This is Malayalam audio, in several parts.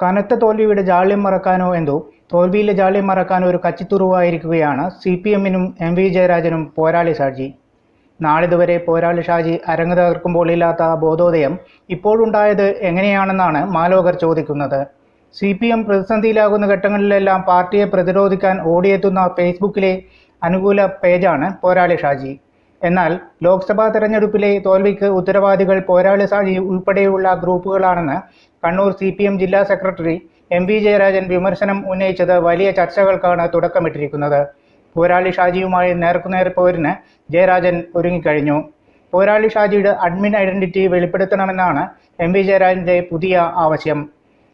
കനത്ത തോൽവിയുടെ ജാള്യം മറക്കാനോ എന്തോ തോൽവിയിലെ ജാള്യം മറക്കാനോ ഒരു കച്ചിത്തുറുവായിരിക്കുകയാണ് സി പി എമ്മിനും എം വി ജയരാജനും പോരാളി ഷാജി. നാളിതുവരെ പോരാളി ഷാജി അരങ്ങ് തകർക്കുമ്പോൾ ഇല്ലാത്ത ബോധോദയം ഇപ്പോഴുണ്ടായത് എങ്ങനെയാണെന്നാണ് മാലോകർ ചോദിക്കുന്നത്. സി പി എം പ്രതിസന്ധിയിലാകുന്ന ഘട്ടങ്ങളിലെല്ലാം പാർട്ടിയെ പ്രതിരോധിക്കാൻ ഓടിയെത്തുന്ന ഫേസ്ബുക്കിലെ അനുകൂല പേജാണ് പോരാളി ഷാജി. എന്നാൽ ലോക്സഭാ തെരഞ്ഞെടുപ്പിലെ തോൽവിക്ക് ഉത്തരവാദികൾ പോരാളി സാഹി ഉൾപ്പെടെയുള്ള ഗ്രൂപ്പുകളാണെന്ന് കണ്ണൂർ സി ജില്ലാ സെക്രട്ടറി എം വി ജയരാജൻ വിമർശനം ഉന്നയിച്ചത് വലിയ ചർച്ചകൾക്കാണ് തുടക്കമിട്ടിരിക്കുന്നത്. പോരാളി ഷാജിയുമായി നേർക്കുനേർ പോരിന് ജയരാജൻ ഒരുങ്ങിക്കഴിഞ്ഞു. പോരാളി ഷാജിയുടെ അഡ്മിൻ ഐഡന്റിറ്റി വെളിപ്പെടുത്തണമെന്നാണ് എം വി ജയരാജന്റെ പുതിയ ആവശ്യം.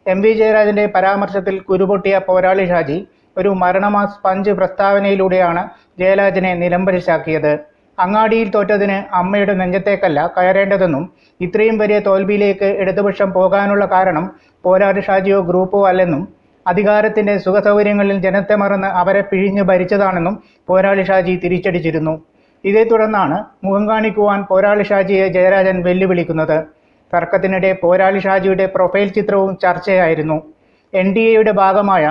എം വി ജയരാജന്റെ പരാമർശത്തിൽ കുരുപൊട്ടിയ പോരാളി ഷാജി ഒരു മരണമാസ് പഞ്ച് പ്രസ്താവനയിലൂടെയാണ് ജയരാജനെ നിലംപരിശാക്കിയത്. അങ്ങാടിയിൽ തോറ്റതിന് അമ്മയുടെ നെഞ്ചത്തേക്കല്ല കയറേണ്ടതെന്നും ഇത്രയും വലിയ തോൽവിയിലേക്ക് ഇടതുപക്ഷം പോകാനുള്ള കാരണം പോരാട് ഷാജിയോ ഗ്രൂപ്പോ അല്ലെന്നും അധികാരത്തിന്റെ സുഖസൗകര്യങ്ങളിൽ ജനത്തെ മറന്ന് അവരെ പിഴിഞ്ഞ് ഭരിച്ചതാണെന്നും പോരാളി ഷാജി തിരിച്ചടിച്ചിരുന്നു. ഇതേ തുടർന്നാണ് മുഖം കാണിക്കുവാൻ പോരാളി ഷാജിയെ ജയരാജൻ വെല്ലുവിളിക്കുന്നത്. തർക്കത്തിനിടെ പോരാളി ഷാജിയുടെ പ്രൊഫൈൽ ചിത്രവും ചർച്ചയായിരുന്നു. എൻ ഡി എയുടെ ഭാഗമായ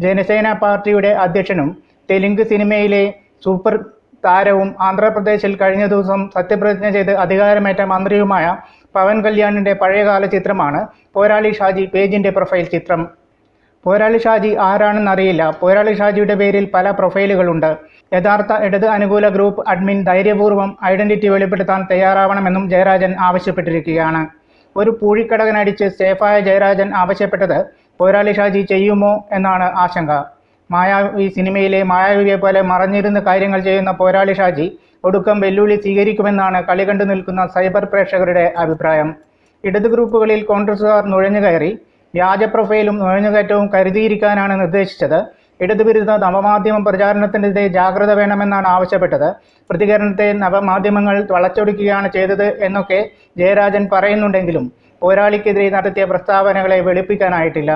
ജനസേന പാർട്ടിയുടെ അധ്യക്ഷനും തെലുങ്ക് സിനിമയിലെ സൂപ്പർ താരവും ആന്ധ്രാപ്രദേശിൽ കഴിഞ്ഞ ദിവസം സത്യപ്രതിജ്ഞ ചെയ്ത് അധികാരമേറ്റ മന്ത്രിയുമായ പവൻ കല്യാണിന്റെ പഴയകാല ചിത്രമാണ് പോരാളി ഷാജി പേജിന്റെ പ്രൊഫൈൽ ചിത്രം. പോരാളി ഷാജി ആരാണെന്നറിയില്ല പോരാളി ഷാജിയുടെ പേരിൽ പല പ്രൊഫൈലുകളുണ്ട്. യഥാർത്ഥ ഇടത് അനുകൂല ഗ്രൂപ്പ് അഡ്മിൻ ധൈര്യപൂർവം ഐഡന്റിറ്റി വെളിപ്പെടുത്താൻ തയ്യാറാവണമെന്നും ജയരാജൻ ആവശ്യപ്പെട്ടിരിക്കുകയാണ്. ഒരു പൂഴിക്കടകനടിച്ച് സേഫായ ജയരാജൻ ആവശ്യപ്പെട്ടത് പോരാളി ഷാജി ചെയ്യുമോ എന്നാണ് ആശങ്ക. മായാവി സിനിമയിലെ മായാവിയെ പോലെ മറഞ്ഞിരുന്ന് കാര്യങ്ങൾ ചെയ്യുന്ന പോരാളി ഷാജി ഒടുക്കം വെല്ലുവിളി സ്വീകരിക്കുമെന്നാണ് കളി കണ്ടു നിൽക്കുന്ന സൈബർ പ്രേക്ഷകരുടെ അഭിപ്രായം. ഇടത് ഗ്രൂപ്പുകളിൽ കോൺഗ്രസുകാർ നുഴഞ്ഞുകയറി വ്യാജ പ്രൊഫൈലും നുഴഞ്ഞുകയറ്റവും കരുതിയിരിക്കാനാണ് നിർദ്ദേശിച്ചത്. ഇടതുവിരുദ്ധ നവമാധ്യമ പ്രചാരണത്തിനെതിരെ ജാഗ്രത വേണമെന്നാണ് ആവശ്യപ്പെട്ടത്. പ്രതികരണത്തെ നവമാധ്യമങ്ങൾ വളച്ചൊടിക്കുകയാണ് ചെയ്തത് എന്നൊക്കെ ജയരാജൻ പറയുന്നുണ്ടെങ്കിലും പോരാളിക്കെതിരെ നടത്തിയ പ്രസ്താവനകളെ വെളുപ്പിക്കാനായിട്ടില്ല.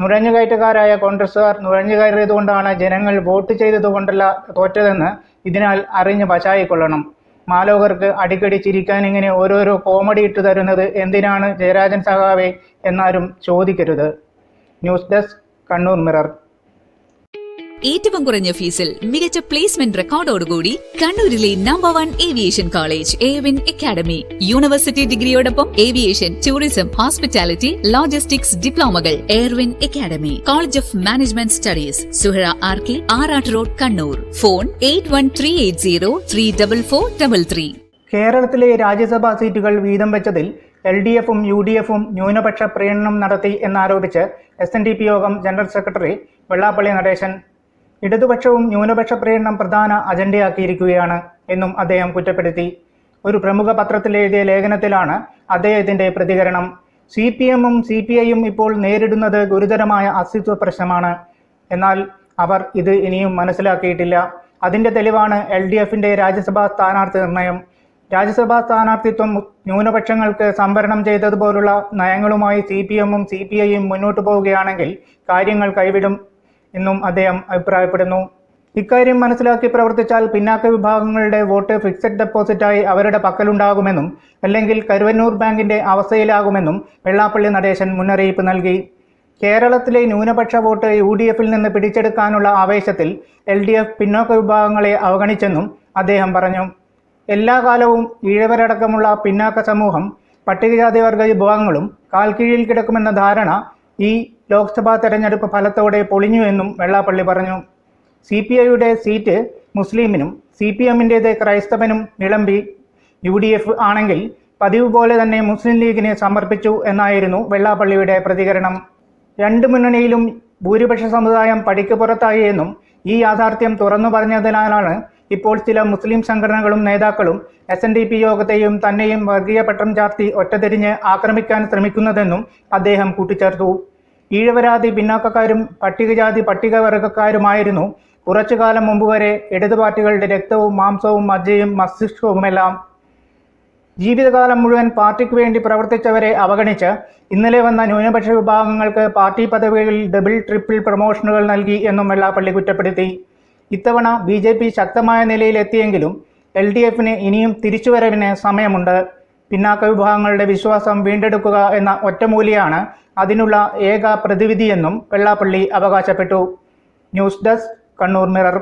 നുഴഞ്ഞുകയറ്റക്കാരായ കോൺഗ്രസുകാർ നുഴഞ്ഞുകയറിയതുകൊണ്ടാണ് ജനങ്ങൾ വോട്ട് ചെയ്തതുകൊണ്ടല്ല തോറ്റതെന്ന് ഇതിനാൽ അറിഞ്ഞ് പശായിക്കൊള്ളണം. മാലോകർക്ക് അടിക്കടി ചിരിക്കാൻ ഇങ്ങനെ ഓരോരോ കോമഡി ഇട്ടു തരുന്നത് എന്തിനാണ് ജയരാജൻ സഖാവേ എന്നാരും ചോദിക്കരുത്. News desk Kannur mirror. ഏറ്റവും കുറഞ്ഞ ഫീസിൽ മികച്ച പ്ലേസ്മെന്റ് റെക്കോർഡോടുകൂടി കണ്ണൂരിലെ number one aviation college Evin academy university ഡിഗ്രിയോടൊപ്പം aviation tourism hospitality logistics ഡിപ്ലോമകൾ Airwin academy college of management studies Suhara R K Arattu road Kannur. Phone eight one three eight zero three double four double three കേരളത്തിലെ രാജ്യസഭാ സീറ്റുകൾ വീതം വെച്ചതിൽ എൽ ഡി എഫും യു ഡി എഫും ന്യൂനപക്ഷ പ്രീണനം നടത്തി എന്നാരോപിച്ച് എസ് എൻ ഡി പി യോഗം ജനറൽ സെക്രട്ടറി വെള്ളാപ്പള്ളി നടേശൻ ഇടതുപക്ഷവും ന്യൂനപക്ഷ പ്രേരണം പ്രധാന അജണ്ടയാക്കിയിരിക്കുകയാണ് എന്നും അദ്ദേഹം കുറ്റപ്പെടുത്തി. ഒരു പ്രമുഖ പത്രത്തിൽ എഴുതിയ ലേഖനത്തിലാണ് അദ്ദേഹത്തിന്റെ പ്രതികരണം. സി പി എമ്മും സി പി ഐയും ഇപ്പോൾ നേരിടുന്നത് ഗുരുതരമായ അസ്തിത്വ പ്രശ്നമാണ്. എന്നാൽ അവർ ഇത് ഇനിയും മനസ്സിലാക്കിയിട്ടില്ല. അതിന്റെ തെളിവാണ് എൽ ഡി എഫിന്റെ രാജ്യസഭാ സ്ഥാനാർത്ഥി നിർണയം. രാജ്യസഭാ സ്ഥാനാർത്ഥിത്വം ന്യൂനപക്ഷങ്ങൾക്ക് സംവരണം ചെയ്തതുപോലുള്ള നയങ്ങളുമായി സി പി എമ്മും സി പി ഐയും മുന്നോട്ട് പോവുകയാണെങ്കിൽ കാര്യങ്ങൾ കൈവിടും. എന്നും അദ്ദേഹം അഭിപ്രായപ്പെടുന്നു. ഇക്കാര്യം മനസ്സിലാക്കി പ്രവർത്തിച്ചാൽ പിന്നാക്ക വിഭാഗങ്ങളുടെ വോട്ട് ഫിക്സഡ് ഡെപ്പോസിറ്റായി അവരുടെ പക്കലുണ്ടാകുമെന്നും അല്ലെങ്കിൽ കരുവന്നൂർ ബാങ്കിന്റെ അവസ്ഥയിലാകുമെന്നും വെള്ളാപ്പള്ളി നടേശൻ മുന്നറിയിപ്പ് നൽകി. കേരളത്തിലെ ന്യൂനപക്ഷ വോട്ട് യു ഡി എഫിൽ നിന്ന് പിടിച്ചെടുക്കാനുള്ള ആവേശത്തിൽ എൽ ഡി എഫ് പിന്നോക്ക വിഭാഗങ്ങളെ അവഗണിച്ചെന്നും അദ്ദേഹം പറഞ്ഞു. എല്ലാ കാലവും ഈഴവരടക്കമുള്ള പിന്നാക്ക സമൂഹം പട്ടികജാതി വർഗ വിഭാഗങ്ങളും കാൽക്കീഴിൽ കിടക്കുമെന്ന ധാരണ ഈ ലോക്സഭാ തെരഞ്ഞെടുപ്പ് ഫലത്തോടെ പൊളിഞ്ഞു എന്നും വെള്ളാപ്പള്ളി പറഞ്ഞു. സി പി ഐയുടെ സീറ്റ് മുസ്ലിമിനും സി പി എമ്മിന്റേത് ക്രൈസ്തവനും വിളമ്പി യു ഡി എഫ് ആണെങ്കിൽ പതിവ് പോലെ തന്നെ മുസ്ലിം ലീഗിനെ സമർപ്പിച്ചു എന്നായിരുന്നു വെള്ളാപ്പള്ളിയുടെ പ്രതികരണം. രണ്ട് മുന്നണിയിലും ഭൂരിപക്ഷ സമുദായം പടിക്ക് പുറത്തായി എന്നും ഈ യാഥാർത്ഥ്യം തുറന്നു പറഞ്ഞതിനാലാണ് ഇപ്പോൾ ചില മുസ്ലിം സംഘടനകളും നേതാക്കളും എസ് എൻ ഡി പി യോഗത്തെയും തന്നെയും വർഗീയ പട്ടം ചാർത്തി ഒറ്റതിരിഞ്ഞ് ആക്രമിക്കാൻ ശ്രമിക്കുന്നതെന്നും അദ്ദേഹം കൂട്ടിച്ചേർത്തു. ഈഴവരാതി പിന്നാക്കക്കാരും പട്ടികജാതി പട്ടികവർഗക്കാരുമായിരുന്നു. കുറച്ചു കാലം മുമ്പ് വരെ ഇടതു പാർട്ടികളുടെ രക്തവും മാംസവും മജ്ജയും മസ്തിഷ്കവുമെല്ലാം ജീവിതകാലം മുഴുവൻ പാർട്ടിക്ക് വേണ്ടി പ്രവർത്തിച്ചവരെ അവഗണിച്ച് ഇന്നലെ വന്ന ന്യൂനപക്ഷ വിഭാഗങ്ങൾക്ക് പാർട്ടി പദവികളിൽ ഡബിൾ ട്രിപ്പിൾ പ്രൊമോഷനുകൾ നൽകി എന്നും വെള്ളാപ്പള്ളി കുറ്റപ്പെടുത്തി. ഇത്തവണ ബി ശക്തമായ നിലയിലെത്തിയെങ്കിലും എൽ ഡി എഫിന് ഇനിയും തിരിച്ചുവരവിന് സമയമുണ്ട്. പിന്നാക്ക വിഭാഗങ്ങളുടെ വിശ്വാസം വീണ്ടെടുക്കുക എന്ന ഒറ്റമൂലിയാണ് അതിനുള്ള ഏക പ്രതിവിധിയെന്നും വെള്ളാപ്പള്ളി അവകാശപ്പെട്ടു. News desk Kannur mirror.